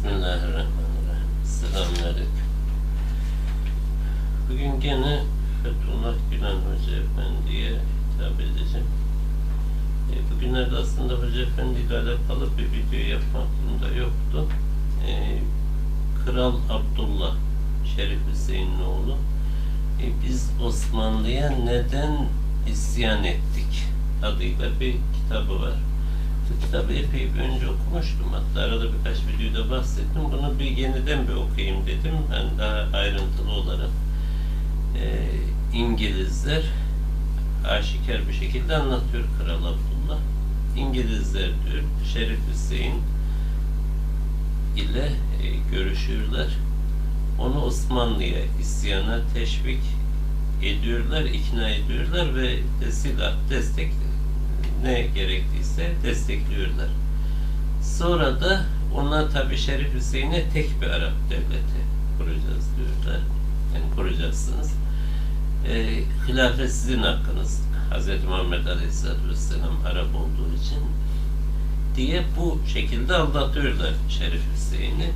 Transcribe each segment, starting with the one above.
Bismillahirrahmanirrahim. Selamünaleyküm. Bugün gene Fethullah Gülen Hoca Efendi'ye hitap edeceğim. E, bugünlerde aslında Hoca Efendi ile alakalı bir video yapmak aklımda yoktu. E, Kral Abdullah Şerif Hüseyin'in oğlu. E, biz Osmanlı'ya neden isyan ettik adıyla bir kitabı var. Kitabı epey bir önce okumuştum. Hatta arada birkaç videoda bahsettim. Bunu bir yeniden bir okuyayım dedim. Ben daha ayrıntılı olarak e, İngilizler aşikar bir şekilde anlatıyor Kral Abdullah. İngilizler diyor Şerif Hüseyin ile e, görüşürler. Onu Osmanlı'ya isyana teşvik ediyorlar, ikna ediyorlar ve silah destek ne gerektiyse destekliyorlar. Sonra da ona tabi Şerif Hüseyin'e tek bir Arap devleti kuracağız diyorlar. Yani kuracaksınız. E, hilafet sizin hakkınız. Hz. Muhammed Aleyhisselatü Vesselam Arap olduğu için diye bu şekilde aldatıyorlar Şerif Hüseyin'i.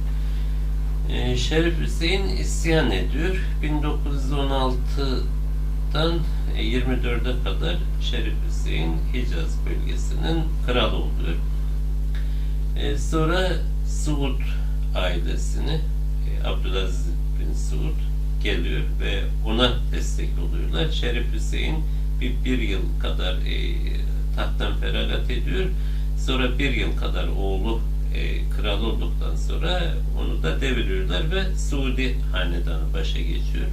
E, Şerif Hüseyin isyan ediyor. 1916'dan 24'e kadar Şerif Hüseyin Hicaz bölgesinin kralı oluyor. E, sonra Suud ailesini e, Abdülaziz bin Suud geliyor ve ona destek oluyorlar. Şerif Hüseyin bir, bir yıl kadar e, tahttan feragat ediyor. Sonra bir yıl kadar oğlu e, kral olduktan sonra onu da deviriyorlar ve Suudi hanedanı başa geçiyor.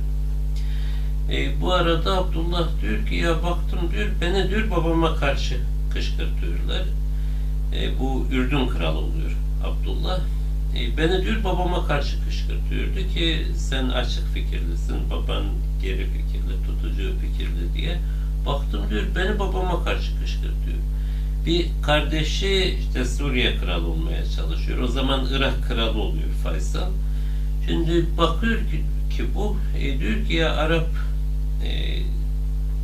E, bu arada Abdullah diyor ki ya baktım diyor beni diyor babama karşı kışkırtıyorlar. E, bu Ürdün kralı oluyor Abdullah. E, beni diyor babama karşı kışkırtıyordu ki sen açık fikirlisin, baban geri fikirli, tutucu fikirli diye. Baktım diyor beni babama karşı kışkırtıyor. Bir kardeşi işte Suriye kralı olmaya çalışıyor. O zaman Irak kralı oluyor Faysal. Şimdi bakıyor ki, ki bu e, diyor ki ya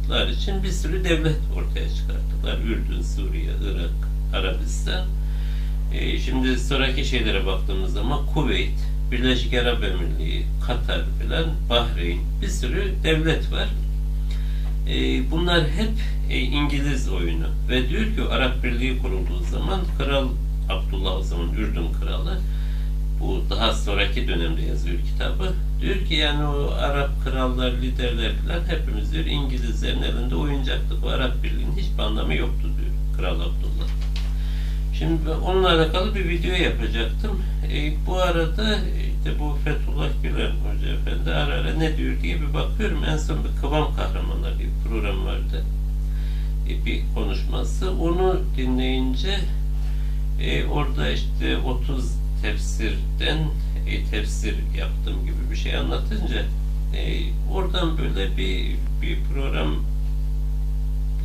Araplar için bir sürü devlet ortaya çıkarttılar. Ürdün, Suriye, Irak, Arabistan. E, şimdi sonraki şeylere baktığımız zaman Kuveyt, Birleşik Arap Emirliği, Katar filan, Bahreyn bir sürü devlet var. E, bunlar hep e, İngiliz oyunu ve diyor ki Arap Birliği kurulduğu zaman Kral Abdullah o zaman Ürdün kralı bu daha sonraki dönemde yazıyor kitabı. Diyor ki yani o Arap krallar, liderler falan hepimiz diyor İngilizlerin elinde oyuncaktık. O Arap Birliği'nin hiçbir anlamı yoktu diyor Kral Abdullah. Şimdi onunla alakalı bir video yapacaktım. E, bu arada işte bu Fethullah Gülen Hoca Efendi ara ara ne diyor diye bir bakıyorum. En son bir Kıvam Kahramanlar diye bir program vardı. E, bir konuşması. Onu dinleyince e, orada işte 30 tefsirden e, tefsir yaptığım gibi bir şey anlatınca e, oradan böyle bir bir program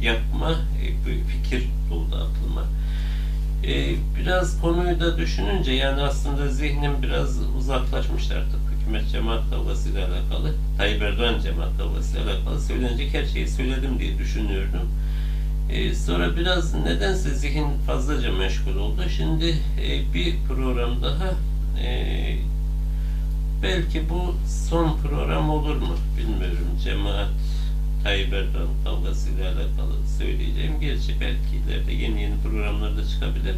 yapma e, bir fikir doldu aklıma. E, biraz konuyu da düşününce yani aslında zihnim biraz uzaklaşmıştı artık hükümet cemaat kavgası ile alakalı Tayyip Erdoğan cemaat kavgası ile alakalı söylenecek her şeyi söyledim diye düşünüyordum. Ee, sonra biraz nedense zihin fazlaca meşgul oldu. Şimdi e, bir program daha e, belki bu son program olur mu bilmiyorum. Cemaat Tayyip Erdoğan kavgasıyla alakalı söyleyeceğim. Gerçi belki ileride yeni yeni programlar da çıkabilir.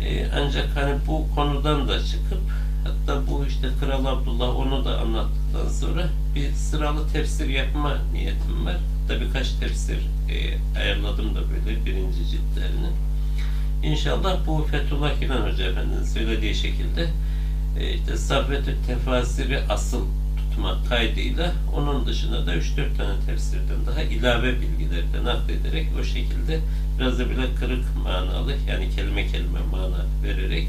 E, ancak hani bu konudan da çıkıp hatta bu işte Kral Abdullah onu da anlattıktan sonra bir sıralı tefsir yapma niyetim var. Hatta birkaç tefsir e, ayarladım da böyle birinci ciltlerini. İnşallah bu Fethullah Gülen Hoca Efendi'nin söylediği şekilde e, işte Sabbetü Tefasiri asıl tutmak kaydıyla onun dışında da 3-4 tane tefsirden daha ilave bilgileri de naklederek o şekilde biraz da bile kırık manalı yani kelime kelime mana vererek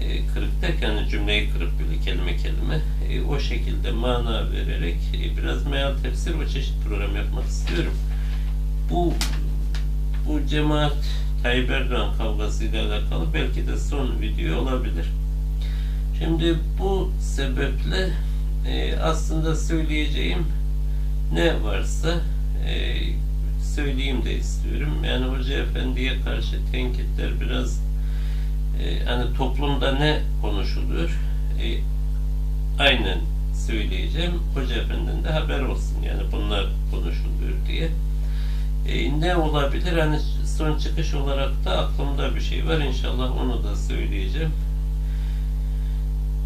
e, kırık derken cümleyi kırıp böyle kelime kelime e, o şekilde mana vererek e, biraz meal tefsir ve çeşit program yapmak istiyorum. Bu bu cemaat Tayyip Erdoğan kavgasıyla alakalı belki de son video olabilir. Şimdi bu sebeple e, aslında söyleyeceğim ne varsa e, söyleyeyim de istiyorum. Yani Hoca Efendi'ye karşı tenkitler biraz e, hani toplumda ne konuşuluyor e, aynen söyleyeceğim. Hoca Efendi'nin de haber olsun yani bunlar konuşuluyor diye. E, ne olabilir? Hani son çıkış olarak da aklımda bir şey var. İnşallah onu da söyleyeceğim.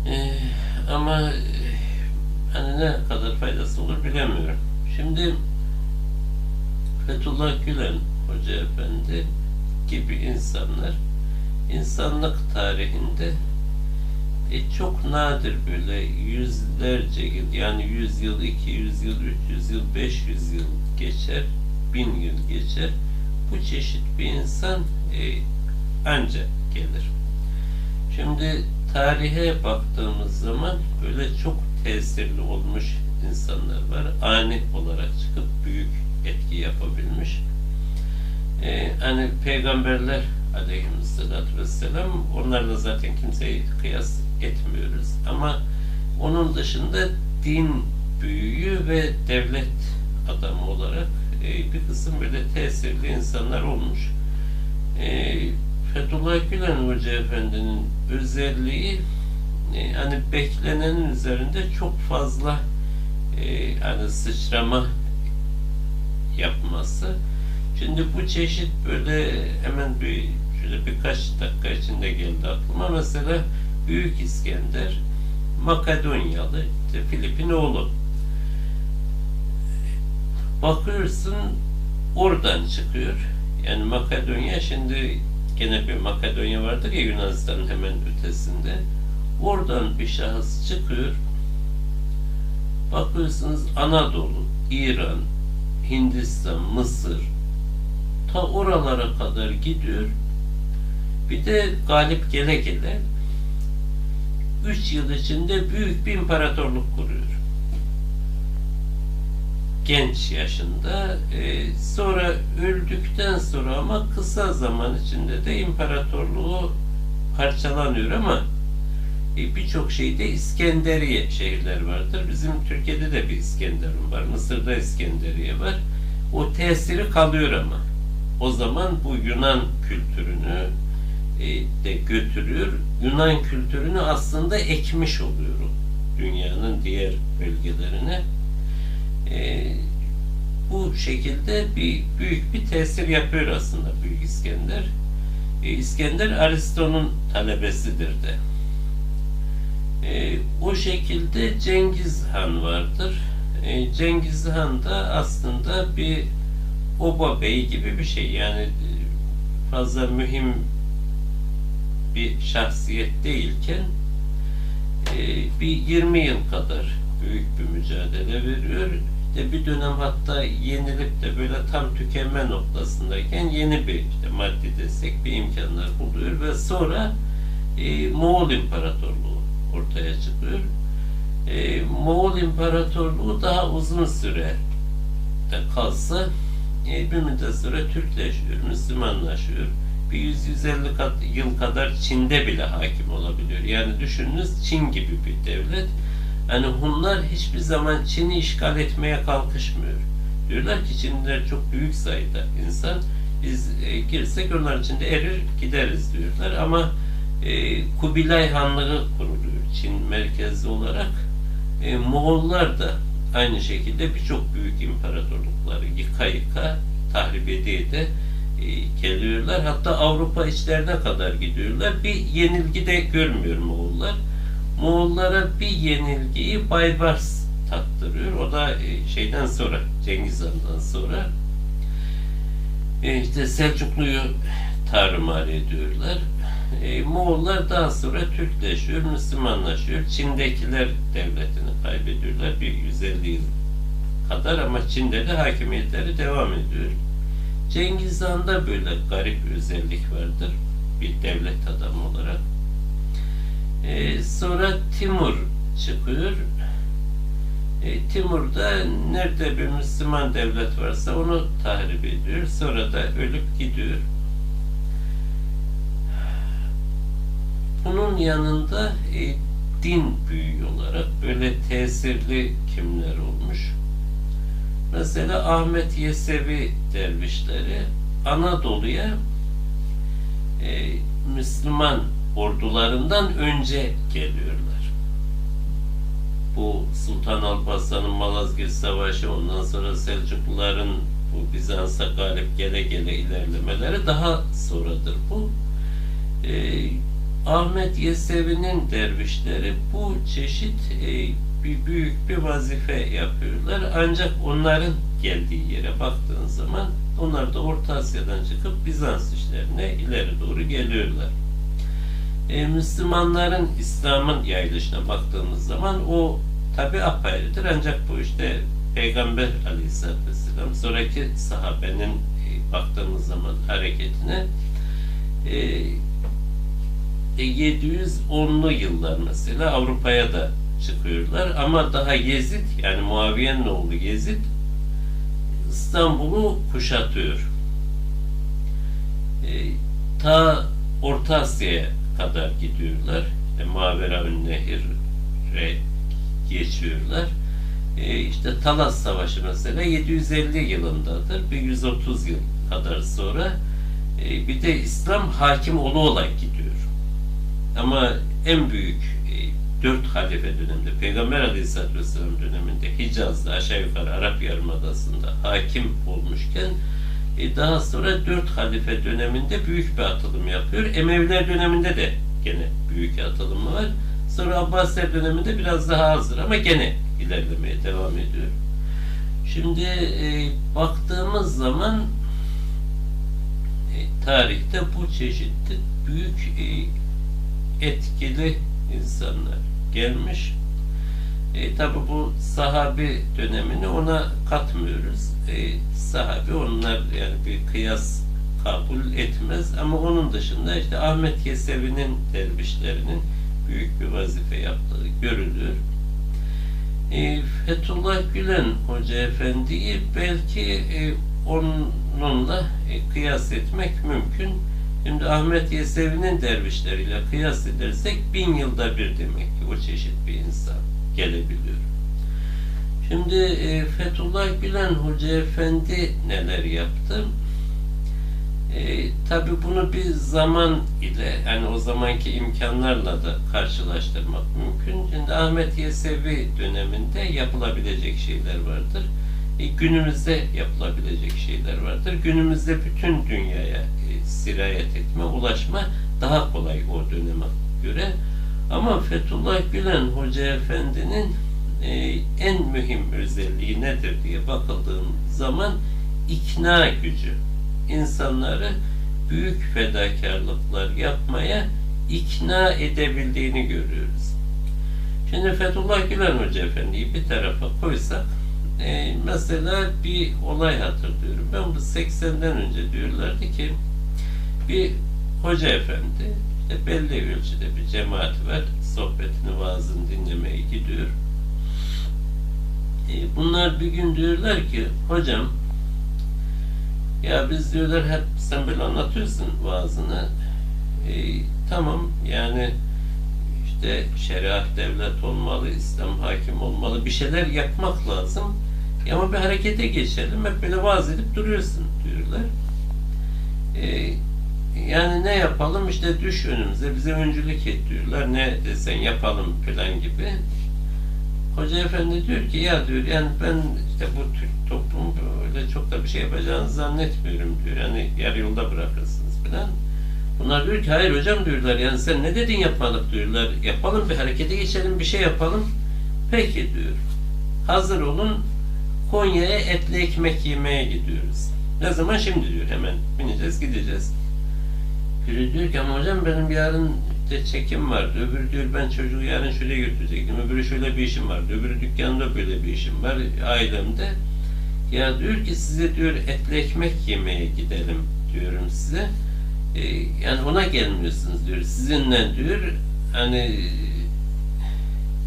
E, ama hani ne kadar faydası olur bilemiyorum. Şimdi Fethullah Gülen Hoca Efendi gibi insanlar insanlık tarihinde e, çok nadir böyle yüzlerce yıl yani 100 yıl, 200 yıl, 300 yıl, 500 yıl geçer, bin yıl geçer. Bu çeşit bir insan e, anca gelir. Şimdi tarihe baktığımız zaman böyle çok tesirli olmuş insanlar var. Ani olarak çıkıp büyük etki yapabilmiş. Ee, hani peygamberler aleyhissalatü vesselam onlarla zaten kimseyi kıyas etmiyoruz. Ama onun dışında din büyüğü ve devlet adamı olarak e, bir kısım böyle tesirli insanlar olmuş. E, Fethullah Gülen Hoca Efendi'nin özelliği e, hani beklenenin üzerinde çok fazla e, hani sıçrama yapması. Şimdi bu çeşit böyle hemen bir şöyle birkaç dakika içinde geldi aklıma. Mesela Büyük İskender Makedonyalı, işte Filip'in oğlu. Bakıyorsun oradan çıkıyor. Yani Makedonya şimdi gene bir Makedonya vardır ya Yunanistan'ın hemen ötesinde. Oradan bir şahıs çıkıyor. Bakıyorsunuz Anadolu, İran, Hindistan, Mısır ta oralara kadar gidiyor. Bir de galip gele gele 3 yıl içinde büyük bir imparatorluk kuruyor. Genç yaşında. E, sonra öldükten sonra ama kısa zaman içinde de imparatorluğu parçalanıyor ama e, birçok şeyde İskenderiye şehirler vardır. Bizim Türkiye'de de bir İskenderun var. Mısır'da İskenderiye var. O tesiri kalıyor ama. O zaman bu Yunan kültürünü de götürüyor. Yunan kültürünü aslında ekmiş oluyor dünyanın diğer bölgelerine. E, bu şekilde bir büyük bir tesir yapıyor aslında Büyük İskender. E, İskender Aristo'nun talebesidir de. E, o şekilde Cengiz Han vardır. E, Cengiz Han da aslında bir oba bey gibi bir şey. Yani fazla mühim bir şahsiyet değilken e, bir 20 yıl kadar büyük bir mücadele veriyor. İşte bir dönem hatta yenilip de böyle tam tükenme noktasındayken yeni bir işte maddi destek bir imkanlar buluyor ve sonra e, Moğol İmparatorluğu ortaya çıkıyor. E, Moğol İmparatorluğu daha uzun süre de kalsa bir müddet sonra Türkleşiyor, Müslümanlaşıyor bir 100-150 yıl kadar Çin'de bile hakim olabiliyor. Yani düşününüz Çin gibi bir devlet. Yani Hunlar hiçbir zaman Çin'i işgal etmeye kalkışmıyor. Diyorlar ki Çinliler çok büyük sayıda insan. Biz e, girsek onlar içinde erir gideriz diyorlar. Ama e, Kubilay Hanlığı kuruluyor Çin merkezli olarak. E, Moğollar da aynı şekilde birçok büyük imparatorlukları yıka yıka tahrip ede de geliyorlar. Hatta Avrupa içlerine kadar gidiyorlar. Bir yenilgi de görmüyor Moğollar. Moğollara bir yenilgiyi Baybars tattırıyor. O da e, şeyden sonra, Cengiz Han'dan sonra e, işte Selçuklu'yu tarumar ediyorlar. E, Moğollar daha sonra Türkleşiyor, Müslümanlaşıyor. Çin'dekiler devletini kaybediyorlar bir 150 yıl kadar ama Çin'de de hakimiyetleri devam ediyor. Cengiz Han'da böyle garip özellik vardır bir devlet adamı olarak. Ee, sonra Timur çıkıyor. E, Timur da nerede bir Müslüman devlet varsa onu tahrip ediyor. Sonra da ölüp gidiyor. Bunun yanında e, din büyüğü olarak böyle tesirli kimler olmuş. Mesela Ahmet Yesevi dervişleri Anadolu'ya e, Müslüman ordularından önce geliyorlar. Bu Sultan Alparslan'ın Malazgirt Savaşı, ondan sonra Selçukluların bu Bizans'a galip gele gele ilerlemeleri daha sonradır bu. Ee, Ahmet Yesevi'nin dervişleri bu çeşit e, bir büyük bir vazife yapıyorlar. Ancak onların geldiği yere baktığın zaman onlar da Orta Asya'dan çıkıp Bizans işlerine ileri doğru geliyorlar. E, Müslümanların İslam'ın yayılışına baktığımız zaman o tabi apayrıdır ancak bu işte Peygamber Aleyhisselatü Vesselam sonraki sahabenin e, baktığımız zaman hareketine e, 710'lu yıllar mesela Avrupa'ya da çıkıyorlar ama daha Yezid yani Muaviye'nin oğlu Yezid İstanbul'u kuşatıyor. E, ta Orta Asya'ya kadar gidiyorlar. İşte Maveraün Nehir'e geçiyorlar. E, işte Talas Savaşı mesela 750 yılındadır. Bir 130 yıl kadar sonra e, bir de İslam hakim ola ola gidiyor. Ama en büyük e, dört halife döneminde, Peygamber Aleyhisselatü Vesselam döneminde Hicaz'da aşağı yukarı Arap Yarımadası'nda hakim olmuşken e, daha sonra dört halife döneminde büyük bir atılım yapıyor. Emeviler döneminde de gene büyük atılımı var. Sonra Abbasiler döneminde biraz daha azdır ama gene ilerlemeye devam ediyor. Şimdi e, baktığımız zaman e, tarihte bu çeşitli büyük e, etkili insanlar gelmiş. E, tabi bu sahabi dönemini ona katmıyoruz. E, sahabi onlar yani bir kıyas kabul etmez ama onun dışında işte Ahmet Yesevi'nin dervişlerinin büyük bir vazife yaptığı görülür. E, Fethullah Gülen Hoca Efendi'yi belki e, onunla e, kıyas etmek mümkün. Şimdi Ahmet Yesevi'nin dervişleriyle kıyas edersek bin yılda bir demek ki o çeşit bir insan gelebiliyor. Şimdi e, Fethullah Gülen Hoca Efendi neler yaptı? E, Tabi bunu bir zaman ile yani o zamanki imkanlarla da karşılaştırmak mümkün. Şimdi Ahmet Yesevi döneminde yapılabilecek şeyler vardır. E, günümüzde yapılabilecek şeyler vardır. Günümüzde bütün dünyaya sirayet etme, ulaşma daha kolay o döneme göre. Ama Fethullah Gülen Hoca Efendi'nin e, en mühim özelliği nedir diye bakıldığım zaman ikna gücü insanları büyük fedakarlıklar yapmaya ikna edebildiğini görüyoruz. Şimdi Fethullah Gülen Hoca Efendi'yi bir tarafa koysak e, mesela bir olay hatırlıyorum. Ben bu 80'den önce diyorlardı ki bir hoca efendi işte belli ölçüde bir cemaat var. Sohbetini, vaazını dinlemeye gidiyor. E, bunlar bir gün diyorlar ki hocam ya biz diyorlar hep sen böyle anlatıyorsun vaazını. E, tamam yani işte şeriat devlet olmalı, İslam hakim olmalı, bir şeyler yapmak lazım. Ya ama bir harekete geçelim, hep böyle vaaz edip duruyorsun diyorlar. E, yani ne yapalım işte düş önümüze, bize öncülük et diyorlar. Ne desen yapalım plan gibi. Hoca efendi diyor ki ya diyor yani ben işte bu Türk toplumu öyle çok da bir şey yapacağını zannetmiyorum diyor. Yani yarı yolda bırakırsınız falan. Bunlar diyor ki hayır hocam diyorlar yani sen ne dedin yapmadık diyorlar. Yapalım bir harekete geçelim bir şey yapalım. Peki diyor. Hazır olun Konya'ya etli ekmek yemeye gidiyoruz. Ne zaman şimdi diyor hemen bineceğiz gideceğiz. Biri diyor ki ama hocam benim yarın de çekim vardı. Öbürü diyor ben çocuğu yarın şöyle götürecektim. Öbürü şöyle bir işim vardı. Öbürü dükkanda böyle bir işim var ailemde. Ya diyor ki size diyor etli ekmek yemeye gidelim diyorum size. Ee, yani ona gelmiyorsunuz diyor. Sizinle diyor hani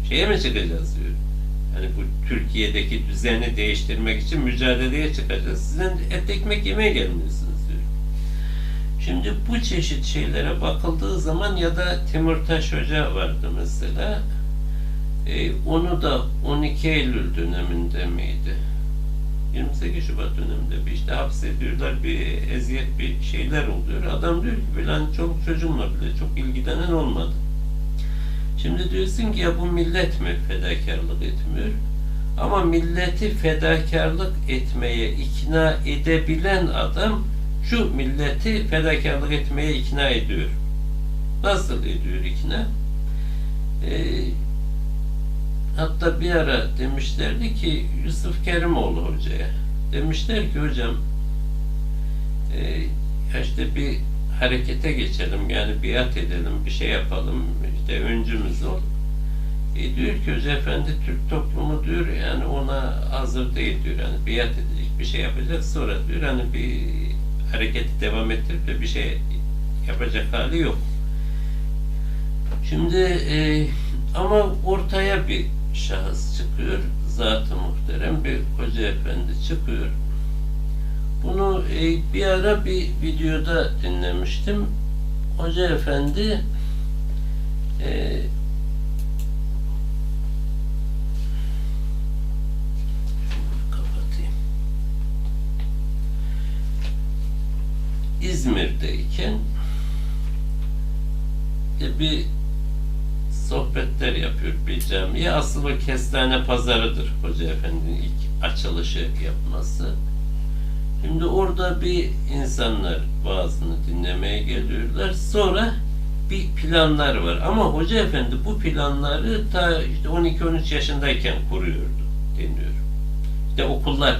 şeye mi çıkacağız diyor. Hani bu Türkiye'deki düzeni değiştirmek için mücadeleye çıkacağız. Sizin et ekmek yemeye gelmiyorsunuz. Şimdi bu çeşit şeylere bakıldığı zaman ya da Timurtaş Hoca vardı mesela. Ee, onu da 12 Eylül döneminde miydi? 28 Şubat döneminde bir işte hapsediyorlar, bir eziyet bir şeyler oluyor. Adam diyor ki ben çoluk çocuğumla bile çok ilgilenen olmadı. Şimdi diyorsun ki ya bu millet mi fedakarlık etmiyor? Ama milleti fedakarlık etmeye ikna edebilen adam şu milleti fedakarlık etmeye ikna ediyor. Nasıl ediyor ikna? Ee, hatta bir ara demişlerdi ki Yusuf Kerimoğlu hocaya demişler ki hocam e, işte bir harekete geçelim yani biat edelim bir şey yapalım işte öncümüz ol. E diyor ki Hoca Efendi Türk toplumu diyor yani ona hazır değil diyor yani biat edecek bir şey yapacak sonra diyor hani bir hareketi devam ettirip de bir şey yapacak hali yok. Şimdi e, ama ortaya bir şahıs çıkıyor. Zat-ı muhterem bir hoca efendi çıkıyor. Bunu e, bir ara bir videoda dinlemiştim. Hoca efendi e, İzmir'deyken e, bir sohbetler yapıyor bir camiye. O kestane pazarıdır Hoca Efendi'nin ilk açılışı yapması. Şimdi orada bir insanlar vaazını dinlemeye geliyorlar. Sonra bir planlar var. Ama Hoca Efendi bu planları ta işte 12-13 yaşındayken kuruyordu deniyor. İşte okullar